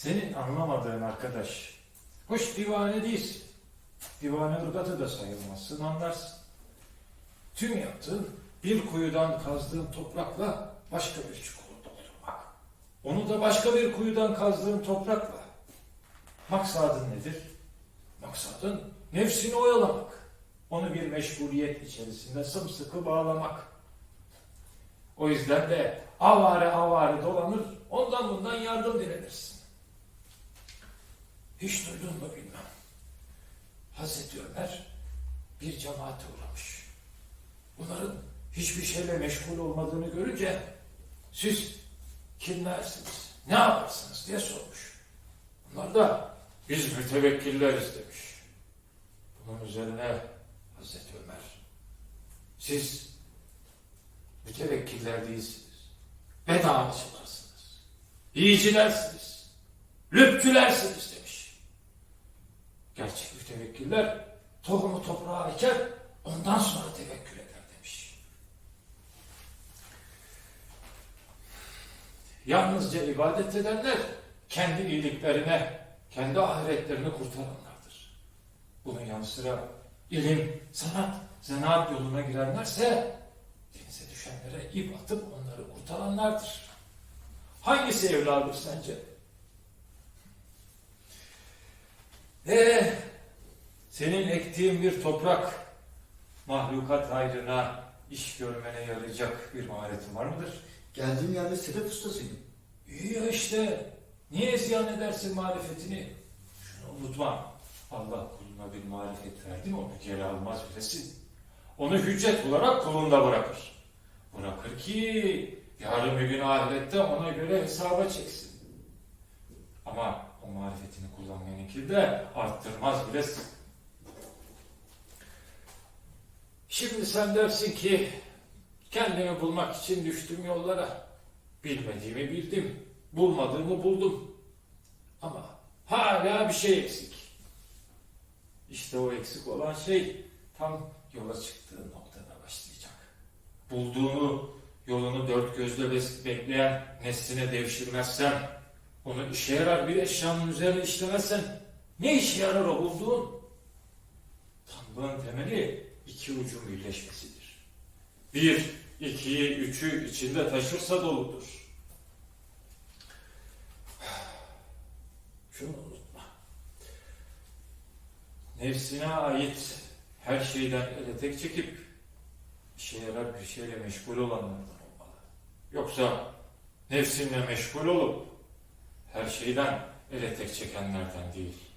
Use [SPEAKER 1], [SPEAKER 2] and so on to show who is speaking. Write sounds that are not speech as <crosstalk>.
[SPEAKER 1] Senin anlamadığın arkadaş, hoş divane değilsin. Divane ırgatı da sayılmazsın, anlarsın. Tüm yaptığın bir kuyudan kazdığın toprakla başka bir çukuru doldurmak. Onu da başka bir kuyudan kazdığın toprakla. Maksadın nedir? Maksadın nefsini oyalamak. Onu bir meşguliyet içerisinde sımsıkı bağlamak. O yüzden de avare avare dolanır, ondan bundan yardım dilenirsin. Hiç duydun mu bilmem. Hazreti Ömer bir cemaate uğramış. Bunların hiçbir şeyle meşgul olmadığını görünce siz kimlersiniz, ne yaparsınız diye sormuş. Bunlar da biz mütevekkilleriz demiş. Bunun üzerine Hazreti Ömer siz mütevekkiller değilsiniz. Bedavacılarsınız. İyicilersiniz. Lüpçülersiniz demiş. Gerçek mütevekkiller tohumu toprağa eker, ondan sonra tevekkül eder demiş. Yalnızca ibadet edenler kendi iyiliklerine, kendi ahiretlerini kurtaranlardır. Bunun yanı sıra ilim, sanat, zanaat yoluna girenlerse denize düşenlere ip atıp onları kurtaranlardır. Hangisi evladır sence? Ee, senin ektiğin bir toprak mahlukat hayrına iş görmene yarayacak bir maharetin var mıdır?
[SPEAKER 2] Geldiğim yerde sedef ustasıyım.
[SPEAKER 1] İyi ya işte. Niye ziyan edersin marifetini? Şunu unutma. Allah kuluna bir marifet verdi mi onu geri almaz bilesin. Onu hüccet olarak kulunda bırakır. Bırakır ki yarın bir gün ahirette ona göre hesaba çeksin. Ama o marifetini kullanmayanınki de arttırmaz bilesin. Şimdi sen dersin ki kendimi bulmak için düştüm yollara. Bilmediğimi bildim, bulmadığımı buldum. Ama hala bir şey eksik. İşte o eksik olan şey tam yola çıktığın noktada başlayacak. Bulduğunu, yolunu dört gözle bekleyen nesline devşirmezsen, onu işe yarar bir eşyanın üzerine işlemezsen, ne işe yarar o bulduğun? Tanrı'nın temeli iki ucun birleşmesidir. Bir, ikiyi, üçü içinde taşırsa doludur. <sighs> Şunu unutma. Nefsine ait her şeyden ele tek çekip işe yarar bir şeyle meşgul olanlardan olmalı. Yoksa nefsinle meşgul olup her şeyden ele tek çekenlerden değil.